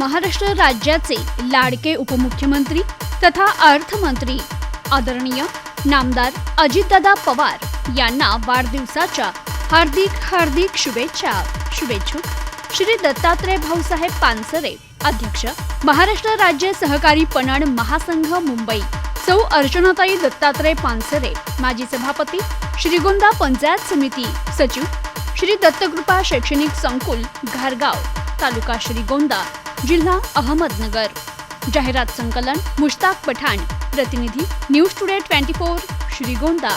महाराष्ट्र राज्याचे लाडके उपमुख्यमंत्री तथा अर्थमंत्री आदरणीय नामदार अजितदादा पवार यांना वाढदिवसाच्या हार्दिक हार्दिक शुभेच्छा. शुभेच्छुक श्री दत्तात्रय भाऊसाहेब पानसरे अध्यक्ष महाराष्ट्र राज्य सहकारी पणन महासंघ मुंबई. सौ अर्चनाताई दत्तात्रय पानसरे माजी सभापती श्रीगोंदा पंचायत समिती सचिव श्री दत्तकृपा शैक्षणिक संकुल घारगाव तालुका श्रीगोंदा. जिल्हा अहमदनगर. जाहिरात संकलन मुश्ताक पठाण. प्रतिनिधी news today twenty four Shrigonda